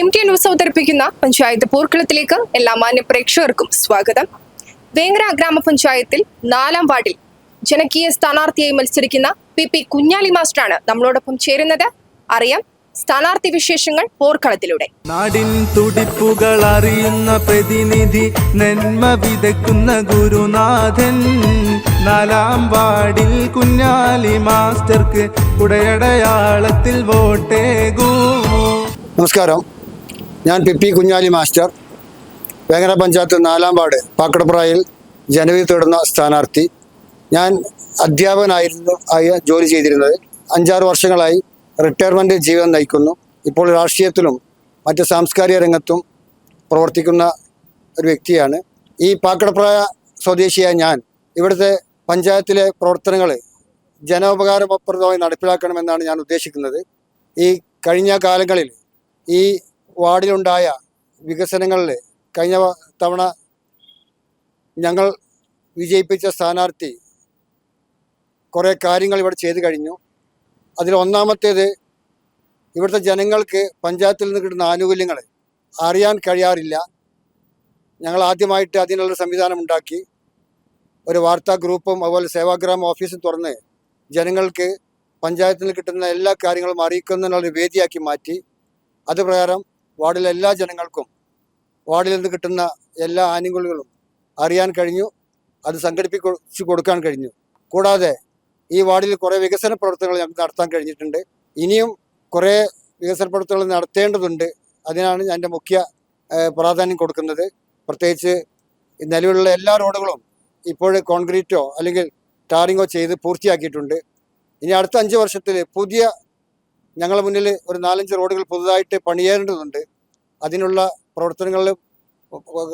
M T news അവതരിപ്പിക്കുന്ന പഞ്ചായത്ത് പൂർക്കളത്തിലേക്ക് എല്ലാ മാന്യ പ്രേക്ഷകർക്കും സ്വാഗതം. വേങ്ങര ഗ്രാമപഞ്ചായത്തിൽ നാലാം വാർഡിൽ ജനകീയ സ്ഥാനാർത്ഥിയായി മത്സരിക്കുന്ന പി പി കുഞ്ഞാലി മാസ്റ്ററാണ് നമ്മളോടൊപ്പം ചേരുന്നത്. അറിയാം സ്ഥാനാർത്ഥി വിശേഷങ്ങൾ പോർക്കളത്തിലൂടെ. നാടിൻ തുടിപ്പുകൾ അറിയുന്ന പ്രതിനിധി നന്മ വിതക്കുന്ന ഗുരുനാഥൻ. നാലാം വാർഡിൽ കുഞ്ഞാലി മാസ്റ്റർക്ക് ഉടയടയാളത്തിൽ വോട്ടേകൂ. നമസ്കാരം. ഞാൻ P P Kunhali master Vengara panchayat നാലാം വാർഡ് പാക്കടപ്രായിൽ ജനവിധി തേടുന്ന സ്ഥാനാർത്ഥി. ഞാൻ അധ്യാപകനായിരുന്നു ആയ ജോലി ചെയ്തിരുന്നത്. അഞ്ചാറ് വർഷങ്ങളായി റിട്ടയർമെന്റ് ജീവിതം നയിക്കുന്നു. ഇപ്പോൾ രാഷ്ട്രീയത്തിലും മറ്റ് സാംസ്കാരിക രംഗത്തും പ്രവർത്തിക്കുന്ന ഒരു വ്യക്തിയാണ്. ഈ പാക്കടപ്രായ സ്വദേശിയായ ഞാൻ ഇവിടുത്തെ പഞ്ചായത്തിലെ പ്രവർത്തനങ്ങൾ ജനോപകാരപ്രദമായി നടപ്പിലാക്കണമെന്നാണ് ഞാൻ ഉദ്ദേശിക്കുന്നത്. ഈ കഴിഞ്ഞ കാലങ്ങളിൽ ഈ വാർഡിലുണ്ടായ വികസനങ്ങളിൽ കഴിഞ്ഞ തവണ ഞങ്ങൾ വിജയിപ്പിച്ച സ്ഥാനാർത്ഥി കുറേ കാര്യങ്ങൾ ഇവിടെ ചെയ്തു കഴിഞ്ഞു. അതിൽ ഒന്നാമത്തേത് ഇവിടുത്തെ ജനങ്ങൾക്ക് പഞ്ചായത്തിൽ നിന്ന് കിട്ടുന്ന ആനുകൂല്യങ്ങൾ അറിയാൻ കഴിയാറില്ല. ഞങ്ങൾ ആദ്യമായിട്ട് അതിനുള്ള സംവിധാനം ഉണ്ടാക്കി. ഒരു വാർത്താ ഗ്രൂപ്പും അതുപോലെ സേവാഗ്രാമ ഓഫീസും തുറന്ന് ജനങ്ങൾക്ക് പഞ്ചായത്തിൽ കിട്ടുന്ന എല്ലാ കാര്യങ്ങളും അറിയിക്കുന്നതിനുള്ള വേദിയാക്കി മാറ്റി. അത് പ്രകാരം വാർഡിലെ എല്ലാ ജനങ്ങൾക്കും വാർഡിൽ നിന്ന് കിട്ടുന്ന എല്ലാ ആനുകൂല്യങ്ങളും അറിയാൻ കഴിഞ്ഞു. അത് സംഘടിപ്പിച്ചു കൊടുക്കാൻ കഴിഞ്ഞു. കൂടാതെ ഈ വാർഡിൽ കുറേ വികസന പ്രവർത്തനങ്ങൾ ഞങ്ങൾക്ക് നടത്താൻ കഴിഞ്ഞിട്ടുണ്ട്. ഇനിയും കുറേ വികസന പ്രവർത്തനങ്ങൾ നടത്തേണ്ടതുണ്ട്. അതിനാണ് ഞാൻ എന്റെ മുഖ്യ പ്രാധാന്യം കൊടുക്കുന്നത്. പ്രത്യേകിച്ച് നിലവിലുള്ള എല്ലാ റോഡുകളും ഇപ്പോൾ കോൺക്രീറ്റോ അല്ലെങ്കിൽ ടാറിങ്ങോ ചെയ്ത് പൂർത്തിയാക്കിയിട്ടുണ്ട്. ഇനി അടുത്ത അഞ്ച് വർഷത്തിൽ പുതിയ ഞങ്ങളുടെ മുന്നിൽ ഒരു നാലഞ്ച് റോഡുകൾ പുതുതായിട്ട് പണിയേണ്ടതുണ്ട്. അതിനുള്ള പ്രവർത്തനങ്ങൾ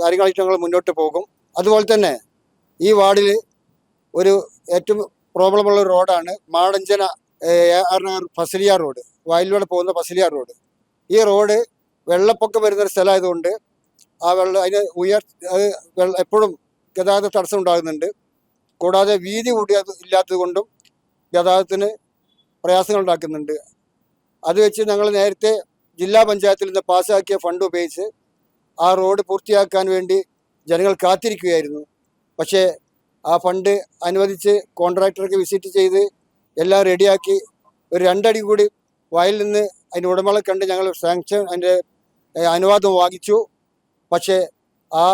കാര്യങ്ങളായിട്ട് ഞങ്ങൾ മുന്നോട്ട് പോകും. അതുപോലെ തന്നെ ഈ വാർഡിൽ ഒരു ഏറ്റവും പ്രോബ്ലമുള്ള റോഡാണ് മാടഞ്ചന ഫസലിയ റോഡ്. വയലിലൂടെ പോകുന്ന ഫസലിയ റോഡ്. ഈ റോഡ് വെള്ളപ്പൊക്കം വരുന്ന ഒരു സ്ഥലമായതുകൊണ്ട് ആ വെള്ളം അതിന് ഉയർ എപ്പോഴും ഗതാഗത തടസ്സം ഉണ്ടാകുന്നുണ്ട്. കൂടാതെ വീതി കൂടിയത് ഇല്ലാത്തത് കൊണ്ടും ഗതാഗതത്തിന് പ്രയാസങ്ങൾ ഉണ്ടാക്കുന്നുണ്ട്. അത് വെച്ച് ഞങ്ങൾ നേരത്തെ ജില്ലാ പഞ്ചായത്തിൽ നിന്ന് പാസ്സാക്കിയ ഫണ്ട് ഉപയോഗിച്ച് ആ റോഡ് പൂർത്തിയാക്കാൻ വേണ്ടി ജനങ്ങൾ കാത്തിരിക്കുകയായിരുന്നു. പക്ഷേ ആ ഫണ്ട് അനുവദിച്ച് കോൺട്രാക്ടർക്ക് വിസിറ്റ് ചെയ്ത് എല്ലാം റെഡിയാക്കി ഒരു രണ്ടടി കൂടി വയലിൽ നിന്ന് അതിന്റെ ഉടമകളെ കണ്ട് ഞങ്ങൾ സാങ്ഷൻ അതിന്റെ അനുവാദം വാങ്ങിച്ചു. പക്ഷേ ആ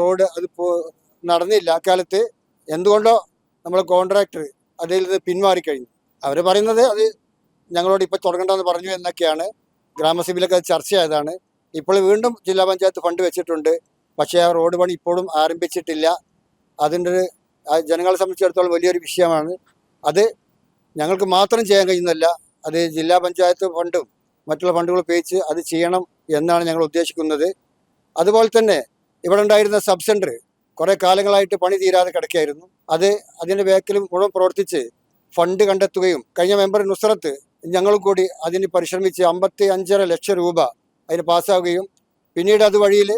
റോഡ് അത് നടന്നില്ല. അക്കാലത്ത് എന്തുകൊണ്ടോ നമ്മൾ കോൺട്രാക്ടർ അതിൽ നിന്ന് പിന്മാറിക്കഴിഞ്ഞു. അവർ പറയുന്നത് അത് ഞങ്ങളോട് ഇപ്പോൾ തുടങ്ങണ്ടെന്ന് പറഞ്ഞു എന്നൊക്കെയാണ് ഗ്രാമസഭയിലൊക്കെ ചർച്ചയായതാണ്. ഇപ്പോൾ വീണ്ടും ജില്ലാ പഞ്ചായത്ത് ഫണ്ട് വെച്ചിട്ടുണ്ട്. പക്ഷേ ആ റോഡ് പണി ഇപ്പോഴും ആരംഭിച്ചിട്ടില്ല. അതിന്റെ ഒരു ജനങ്ങളെ സംബന്ധിച്ചിടത്തോളം വലിയൊരു വിഷയമാണ്. അത് ഞങ്ങൾക്ക് മാത്രം ചെയ്യാൻ കഴിയുന്നതല്ല. അത് ജില്ലാ പഞ്ചായത്ത് ഫണ്ടും മറ്റുള്ള ഫണ്ടുകൾ ഉപയോഗിച്ച് അത് ചെയ്യണം എന്നാണ് ഞങ്ങൾ ഉദ്ദേശിക്കുന്നത്. അതുപോലെ തന്നെ ഇവിടെ ഉണ്ടായിരുന്ന സബ് സെന്റർ കുറേ കാലങ്ങളായിട്ട് പണി തീരാതെ കിടക്കുകയായിരുന്നു. അത് അതിന്റെ ബാക്കിൽ മുഴുവൻ പ്രവർത്തിച്ച് ഫണ്ട് കണ്ടെത്തുകയും കഴിഞ്ഞ മെമ്പർ നുസ്രത്ത് ഞങ്ങളും കൂടി അതിന് പരിശ്രമിച്ച് അമ്പത്തി അഞ്ചര ലക്ഷം രൂപ അതിന് പാസ്സാവുകയും പിന്നീട് അത് വഴിയിൽ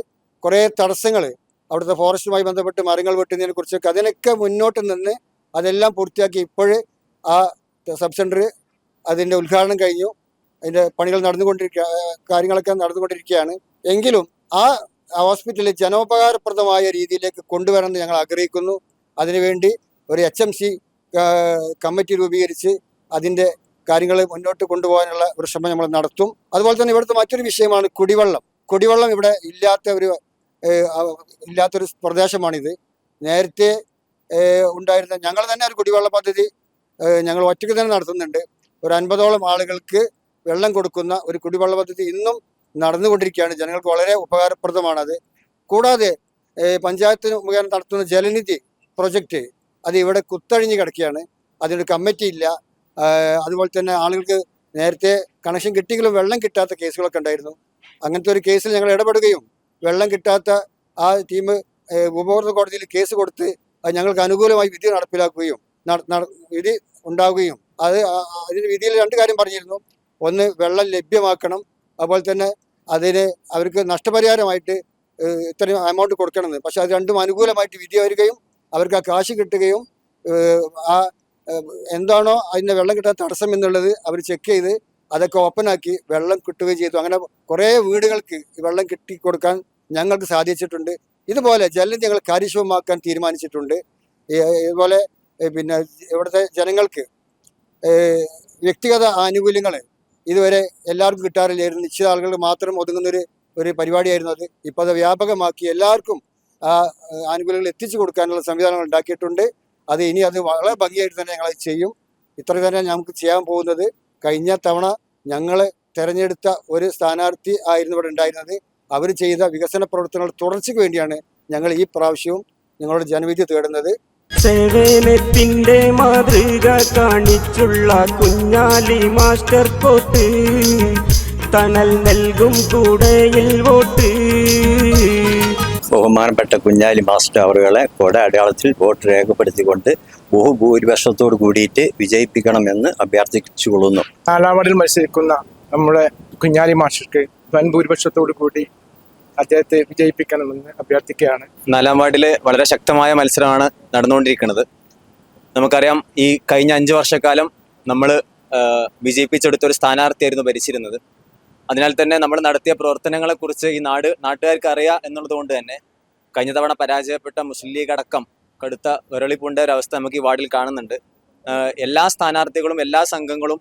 കുറേ തടസ്സങ്ങൾ അവിടുത്തെ ഫോറസ്റ്റുമായി ബന്ധപ്പെട്ട് മരങ്ങൾ വെട്ടുന്നതിനെ കുറിച്ചൊക്കെ അതിനൊക്കെ മുന്നോട്ട് നിന്ന് അതെല്ലാം പൂർത്തിയാക്കി ഇപ്പോഴ് ആ സബ് സെന്റർ അതിന്റെ ഉദ്ഘാടനം കഴിഞ്ഞു. അതിന്റെ പണികൾ നടന്നുകൊണ്ടിരിക്കുക കാര്യങ്ങളൊക്കെ നടന്നുകൊണ്ടിരിക്കുകയാണ്. എങ്കിലും ആ ഹോസ്പിറ്റൽ ജനോപകാരപ്രദമായ രീതിയിലേക്ക് കൊണ്ടുവരണമെന്ന് ഞങ്ങൾ ആഗ്രഹിക്കുന്നു. അതിനുവേണ്ടി ഒരു എച്ച് എം സി കമ്മിറ്റി രൂപീകരിച്ച് അതിന്റെ കാര്യങ്ങൾ മുന്നോട്ട് കൊണ്ടുപോകാനുള്ള ഒരു ശ്രമം നമ്മൾ നടത്തും. അതുപോലെ തന്നെ ഇവിടുത്തെ മറ്റൊരു വിഷയമാണ് കുടിവെള്ളം. കുടിവെള്ളം ഇവിടെ ഇല്ലാത്ത ഒരു ഇല്ലാത്തൊരു പ്രദേശമാണിത്. നേരത്തെ ഉണ്ടായിരുന്ന ഞങ്ങൾ തന്നെ ഒരു കുടിവെള്ള പദ്ധതി ഞങ്ങൾ ഒറ്റയ്ക്ക് തന്നെ നടത്തുന്നുണ്ട്. ഒരു അൻപതോളം ആളുകൾക്ക് വെള്ളം കൊടുക്കുന്ന ഒരു കുടിവെള്ള പദ്ധതി ഇന്നും നടന്നുകൊണ്ടിരിക്കുകയാണ്. ജനങ്ങൾക്ക് വളരെ ഉപകാരപ്രദമാണത്. കൂടാതെ പഞ്ചായത്തിന് മുഖേന നടത്തുന്ന ജലനിധി പ്രൊജക്റ്റ് അത് ഇവിടെ കുത്തഴിഞ്ഞ് കിടക്കുകയാണ്. അതിനൊരു കമ്മിറ്റി ഇല്ല അതുപോലെ തന്നെ ആളുകൾക്ക് നേരത്തെ കണക്ഷൻ കിട്ടിയെങ്കിലും വെള്ളം കിട്ടാത്ത കേസുകളൊക്കെ ഉണ്ടായിരുന്നു. അങ്ങനത്തെ ഒരു കേസിൽ ഞങ്ങൾ ഇടപെടുകയും വെള്ളം കിട്ടാത്ത ആ ടീം ഉപഭോക്തൃ കോടതിയിൽ കേസ് കൊടുത്ത് ഞങ്ങൾക്ക് അനുകൂലമായി വിധി നടപ്പിലാക്കുകയും നട- നട- വിധി ഉണ്ടാവുകയും അത് അതിന് വിധിയിൽ രണ്ട് കാര്യം പറഞ്ഞിരുന്നു. ഒന്ന് വെള്ളം ലഭ്യമാക്കണം. അതുപോലെ തന്നെ അതിന് അവർക്ക് നഷ്ടപരിഹാരമായിട്ട് ഇത്രയും എമൗണ്ട് കൊടുക്കണമെന്ന്. പക്ഷെ അത് രണ്ടും അനുകൂലമായിട്ട് വിധി വരികയും അവർക്ക് ആ കാശ് കിട്ടുകയും ആ എന്താണോ അതിന്റെ വെള്ളം കിട്ടാൻ തടസ്സം എന്നുള്ളത് അവർ ചെക്ക് ചെയ്ത് അതൊക്കെ ഓപ്പണാക്കി വെള്ളം കിട്ടുകയും ചെയ്തു. അങ്ങനെ കുറേ വീടുകൾക്ക് വെള്ളം കിട്ടി കൊടുക്കാൻ ഞങ്ങൾക്ക് സാധിച്ചിട്ടുണ്ട്. ഇതുപോലെ ജലം ഞങ്ങൾ കാര്യക്ഷമമാക്കാൻ തീരുമാനിച്ചിട്ടുണ്ട്. ഇതുപോലെ പിന്നെ ഇവിടുത്തെ ജനങ്ങൾക്ക് വ്യക്തിഗത ആനുകൂല്യങ്ങൾ ഇതുവരെ എല്ലാവർക്കും കിട്ടാറില്ലായിരുന്നു നിശ്ചിത ആളുകൾ മാത്രം ഒതുങ്ങുന്നൊരു ഒരു പരിപാടിയായിരുന്നു അത്. ഇപ്പോൾ അത് വ്യാപകമാക്കി എല്ലാവർക്കും ആ ആനുകൂല്യങ്ങൾ എത്തിച്ചു കൊടുക്കാനുള്ള സംവിധാനങ്ങൾ ഉണ്ടാക്കിയിട്ടുണ്ട്. അത് ഇനി അത് വളരെ ഭംഗിയായിട്ട് തന്നെ ഞങ്ങൾ ചെയ്യും. ഇത്ര തന്നെ നമുക്ക് ചെയ്യാൻ പോകുന്നത്. കഴിഞ്ഞ തവണ ഞങ്ങൾ തെരഞ്ഞെടുത്ത ഒരു സ്ഥാനാർത്ഥി ആയിരുന്നു ഇവിടെ ഉണ്ടായിരുന്നത്. അവർ ചെയ്ത വികസന പ്രവർത്തനങ്ങൾ തുടർച്ചയ്ക്ക് വേണ്ടിയാണ് ഞങ്ങൾ ഈ പ്രാവശ്യവും ഞങ്ങളുടെ ജനവിധി തേടുന്നത്. സേവനത്തിന്റെ മാതൃക കാണിച്ചുള്ള കുഞ്ഞാലി മാസ്റ്റർ പോട്ട് തണൽ നൽകും കൂടെയിൽ വോട്ട്. ബഹുമാനപ്പെട്ട കുഞ്ഞാലി മാസ്റ്റർ അവറുകളെ കൊട അടയാളത്തിൽ വോട്ട് രേഖപ്പെടുത്തിക്കൊണ്ട് ബഹുഭൂരിപക്ഷത്തോട് കൂടിയിട്ട് വിജയിപ്പിക്കണമെന്ന് അഭ്യർത്ഥിച്ചുകൊള്ളുന്നു. നാലാം വാർഡിൽ മത്സരിക്കുന്ന നമ്മുടെ കുഞ്ഞാലി മാസ്റ്റർക്ക് വൻ ഭൂരിപക്ഷത്തോട് കൂടി അദ്ദേഹത്തെ വിജയിപ്പിക്കണമെന്ന് അഭ്യർത്ഥിക്കുകയാണ്. നാലാം വാർഡിലെ വളരെ ശക്തമായ മത്സരമാണ് നടന്നുകൊണ്ടിരിക്കുന്നത്. നമുക്കറിയാം ഈ കഴിഞ്ഞ അഞ്ച് വർഷക്കാലം നമ്മൾ വിജയിപ്പിച്ചെടുത്ത ഒരു സ്ഥാനാർത്ഥിയായിരുന്നു ഭരിച്ചിരുന്നത്. അതിനാൽ തന്നെ നമ്മൾ നടത്തിയ പ്രവർത്തനങ്ങളെക്കുറിച്ച് ഈ നാട് നാട്ടുകാർക്ക് അറിയാം എന്നുള്ളത് കൊണ്ട് തന്നെ കഴിഞ്ഞ തവണ പരാജയപ്പെട്ട മുസ്ലിം ലീഗ് അടക്കം കടുത്ത വിരളിപ്പുണ്ട ഒരു അവസ്ഥ നമുക്ക് ഈ വാർഡിൽ കാണുന്നുണ്ട്. എല്ലാ സ്ഥാനാർത്ഥികളും എല്ലാ സംഘങ്ങളും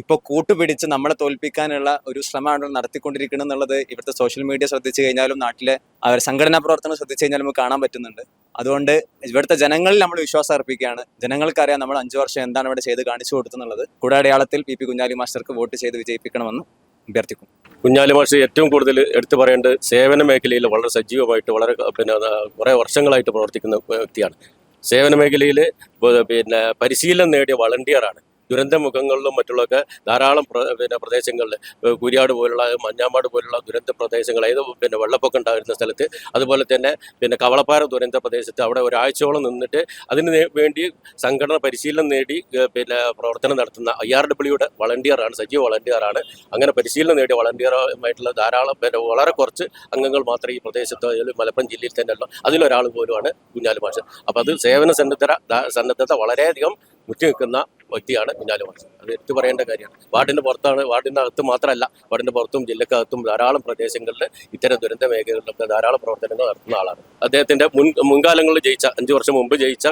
ഇപ്പോൾ കൂട്ടുപിടിച്ച് നമ്മളെ തോൽപ്പിക്കാനുള്ള ഒരു ശ്രമമാണ് നടത്തിക്കൊണ്ടിരിക്കുന്നത് എന്നുള്ളത് ഇവിടുത്തെ സോഷ്യൽ മീഡിയ ശ്രദ്ധിച്ചു കഴിഞ്ഞാലും നാട്ടിലെ അവർ സംഘടനാ പ്രവർത്തനം ശ്രദ്ധിച്ചു കഴിഞ്ഞാലും നമുക്ക് കാണാൻ പറ്റുന്നുണ്ട്. അതുകൊണ്ട് ഇവിടുത്തെ ജനങ്ങളിൽ നമ്മൾ വിശ്വാസം അർപ്പിക്കുകയാണ്. ജനങ്ങൾക്കറിയാം നമ്മൾ അഞ്ചു വർഷം എന്താണ് ഇവിടെ ചെയ്ത് കാണിച്ചു കൊടുത്തുന്നുള്ളത്. കൂടെ അടയാളത്തിൽ പി പി കുഞ്ഞാലി മാസ്റ്റർക്ക് വോട്ട് ചെയ്ത് വിജയിപ്പിക്കണമെന്ന് അഭ്യർത്ഥിക്കും കുഞ്ഞാലി മാഷ് ഏറ്റവും കൂടുതൽ എടുത്തു പറയേണ്ടത് സേവന മേഖലയിൽ വളരെ സജീവമായിട്ട് വളരെ പിന്നെ കുറേ വർഷങ്ങളായിട്ട് പ്രവർത്തിക്കുന്ന വ്യക്തിയാണ്. സേവന മേഖലയിൽ പിന്നെ പരിശീലനം നേടിയ വളണ്ടിയറാണ്. ദുരന്തമുഖങ്ങളിലും മറ്റുള്ളൊക്കെ ധാരാളം പിന്നെ പ്രദേശങ്ങളിൽ കുരിയാട് പോലുള്ള മഞ്ഞാമാട് പോലുള്ള ദുരന്ത പ്രദേശങ്ങൾ ഏത് പിന്നെ വെള്ളപ്പൊക്കം ഉണ്ടായിരുന്ന സ്ഥലത്ത് അതുപോലെ തന്നെ പിന്നെ കവളപ്പാറ ദുരന്ത പ്രദേശത്ത് അവിടെ ഒരാഴ്ചയോളം നിന്നിട്ട് അതിന് വേണ്ടി സംഘടന പരിശീലനം നേടി പിന്നെ പ്രവർത്തനം നടത്തുന്ന ഐ ആർ ഡബ്ല്യൂയുടെ വളണ്ടിയറാണ് സജീവ വളണ്ടിയറാണ്. അങ്ങനെ പരിശീലനം നേടിയ വളണ്ടിയറുമായിട്ടുള്ള ധാരാളം പിന്നെ വളരെ കുറച്ച് അംഗങ്ങൾ മാത്രമേ ഈ പ്രദേശത്ത് ആയാലും മലപ്പുറം ജില്ലയിൽ തന്നെ ഉള്ളൂ അതിലൊരാൾ പോലുമാണ് കുഞ്ഞാലി മാഷ് അപ്പോൾ അത് സേവന സന്നദ്ധത സന്നദ്ധത വളരെയധികം മുറ്റി നിൽക്കുന്ന വ്യക്തിയാണ് കുഞ്ഞാലി മാഷ്. അത് എടുത്തു പറയേണ്ട കാര്യമാണ്. വാർഡിന്റെ പുറത്താണ് വാർഡിന്റെ അകത്ത് മാത്രമല്ല വാർഡിന്റെ പുറത്തും ജില്ലക്കകത്തും ധാരാളം പ്രദേശങ്ങളിൽ ഇത്തരം ദുരന്ത മേഖലകളിലൊക്കെ ധാരാളം പ്രവർത്തനങ്ങൾ നടത്തുന്ന ആളാണ്. അദ്ദേഹത്തിന്റെ മുൻ മുൻകാലങ്ങളിൽ ജയിച്ച അഞ്ച് വർഷം മുമ്പ് ജയിച്ച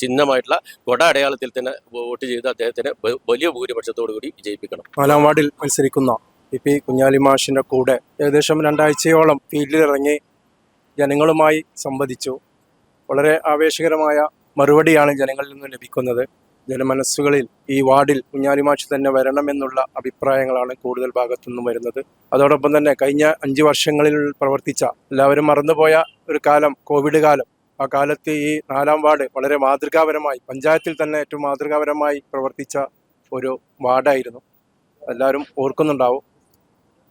ചിഹ്നമായിട്ടുള്ള കൊട അടയാളത്തിൽ തന്നെ വോട്ട് ചെയ്ത് അദ്ദേഹത്തിന് വലിയ ഭൂരിപക്ഷത്തോടു കൂടി വിജയിപ്പിക്കണം. നാലാം വാർഡിൽ മത്സരിക്കുന്ന പി പി കുഞ്ഞാലി മാഷിന്റെ കൂടെ ഏകദേശം രണ്ടാഴ്ചയോളം ഫീൽഡിലിറങ്ങി ജനങ്ങളുമായി സംവദിച്ചു. വളരെ ആവേശകരമായ മറുപടിയാണ് ജനങ്ങളിൽ നിന്ന് ലഭിക്കുന്നത്. ജനമനസ്സുകളിൽ ഈ വാർഡിൽ കുഞ്ഞാലിമാഷ് തന്നെ വരണമെന്നുള്ള അഭിപ്രായങ്ങളാണ് കൂടുതൽ ഭാഗത്തുനിന്നും വരുന്നത്. അതോടൊപ്പം തന്നെ കഴിഞ്ഞ അഞ്ച് വർഷങ്ങളിൽ പ്രവർത്തിച്ച എല്ലാവരും മറന്നുപോയ ഒരു കാലം കോവിഡ് കാലം. ആ കാലത്ത് ഈ നാലാം വാർഡ് വളരെ മാതൃകാപരമായി പഞ്ചായത്തിൽ തന്നെ ഏറ്റവും മാതൃകാപരമായി പ്രവർത്തിച്ച ഒരു വാർഡായിരുന്നു. എല്ലാവരും ഓർക്കുന്നുണ്ടാവും.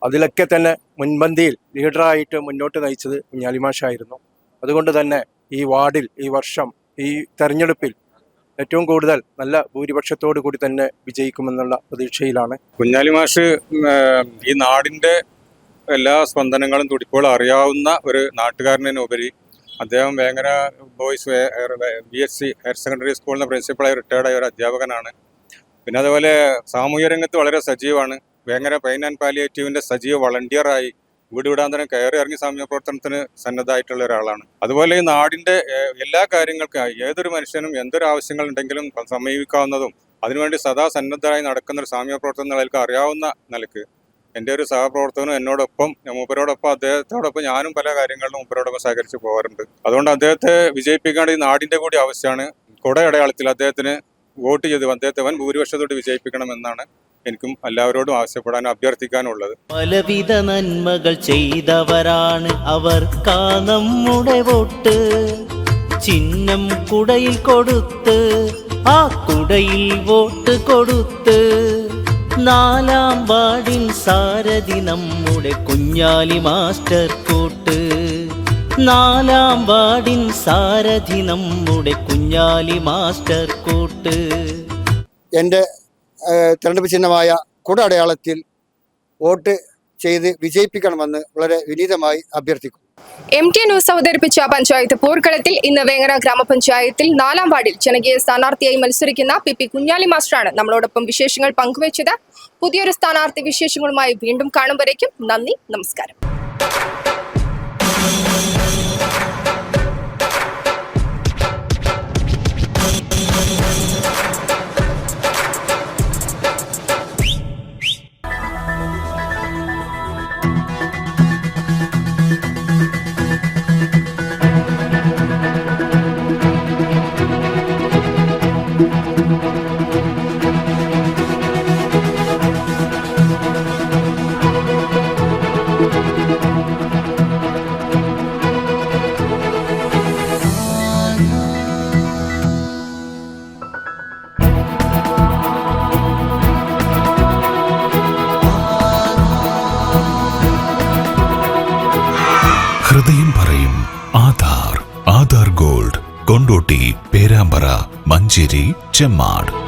അതിലൊക്കെ തന്നെ മുൻപന്തിയിൽ ലീഡറായിട്ട് മുന്നോട്ട് നയിച്ചത് കുഞ്ഞാലിമാഷായിരുന്നു അതുകൊണ്ട് തന്നെ ഈ വാർഡിൽ ഈ വർഷം ഈ തെരഞ്ഞെടുപ്പിൽ ഏറ്റവും കൂടുതൽ നല്ല ഭൂരിപക്ഷത്തോടു കൂടി തന്നെ വിജയിക്കുമെന്നുള്ള പ്രതീക്ഷയിലാണ്. കുഞ്ഞാലി മാഷ് ഈ നാടിന്റെ എല്ലാ സ്പന്ദനങ്ങളും തുടിപ്പോൾ അറിയാവുന്ന ഒരു നാട്ടുകാരനുപരി അദ്ദേഹം Vengara boys B S C higher secondary സ്കൂളിന്റെ പ്രിൻസിപ്പളായി റിട്ടയർഡായ ഒരു അധ്യാപകനാണ്. പിന്നെ അതുപോലെ സാമൂഹ്യ രംഗത്ത് വളരെ സജീവമാണ് വേങ്ങര പെയിൻ ആൻഡ് പാലിയേറ്റീവിന്റെ സജീവ വളണ്ടിയറായി വീട് വിടാന്തരം കയറി ഇറങ്ങി സാമൂഹ്യ പ്രവർത്തനത്തിന് സന്നദ്ധമായിട്ടുള്ള ഒരാളാണ്. അതുപോലെ ഈ നാടിന്റെ എല്ലാ കാര്യങ്ങൾക്കും ഏതൊരു മനുഷ്യനും എന്തൊരു ആവശ്യങ്ങൾ ഉണ്ടെങ്കിലും സമീപിക്കാവുന്നതും അതിനുവേണ്ടി സദാ സന്നദ്ധരായി നടക്കുന്ന ഒരു സാമൂഹ്യ പ്രവർത്തനം നിലയ്ക്ക് അറിയാവുന്ന നിലയ്ക്ക് എന്റെ ഒരു സഹപ്രവർത്തകനും എന്നോടൊപ്പം മൂപ്പരോടൊപ്പം അദ്ദേഹത്തോടൊപ്പം ഞാനും പല കാര്യങ്ങളിലും മൂപ്പരോടൊപ്പം സഹകരിച്ച് പോകാറുണ്ട്. അതുകൊണ്ട് അദ്ദേഹത്തെ വിജയിപ്പിക്കേണ്ട ഈ നാടിന്റെ കൂടി ആവശ്യമാണ്. കുട അടയാളത്തിൽ അദ്ദേഹത്തിന് വോട്ട് ചെയ്ത് അദ്ദേഹത്തെ വൻ ഭൂരിപക്ഷത്തോട്ട് വിജയിപ്പിക്കണമെന്നാണ് എനിക്കും എല്ലാവരോടും ആവശ്യപ്പെടാനും അഭ്യർത്ഥിക്കാനും ഉള്ളത് പലവിധ നന്മകൾ ചെയ്തവരാണ് അവർക്കാ നമ്മുടെ വോട്ട് ചിഹ്നം കുടയിൽ കൊടുത്ത് ആ കുടയിൽ വോട്ട് കൊടുത്ത്. നാലാം വാർഡിൽ സാരഥി നമ്മുടെ കുഞ്ഞാലി മാസ്റ്റർ കൂട്ട്. നാലാം വാർഡിൻ സാരഥി നമ്മുടെ കുഞ്ഞാലി മാസ്റ്റർ കൂട്ട്. എന്റെ തെരഞ്ഞെടുപ്പ് ചിഹ്നമായ കുട അടയാളത്തിൽ വോട്ട് ചെയ്ത് വിജയിപ്പിക്കണമെന്ന് വളരെ വിനീതമായി അഭ്യർത്ഥിക്കും എം ടി ന്യൂസ് അവതരിപ്പിച്ച പഞ്ചായത്ത് പോർക്കളത്തിൽ ഇന്ന് വേങ്ങര ഗ്രാമപഞ്ചായത്തിൽ നാലാം വാർഡിൽ ജനകീയ സ്ഥാനാർത്ഥിയായി മത്സരിക്കുന്ന പി പി കുഞ്ഞാലി മാസ്റ്ററാണ് നമ്മളോടൊപ്പം വിശേഷങ്ങൾ പങ്കുവച്ചത്. പുതിയൊരു സ്ഥാനാർത്ഥി വിശേഷങ്ങളുമായി വീണ്ടും കാണുമ്പോഴേക്കും നന്ദി നമസ്കാരം. മഞ്ചേരി ചെമ്മാട്.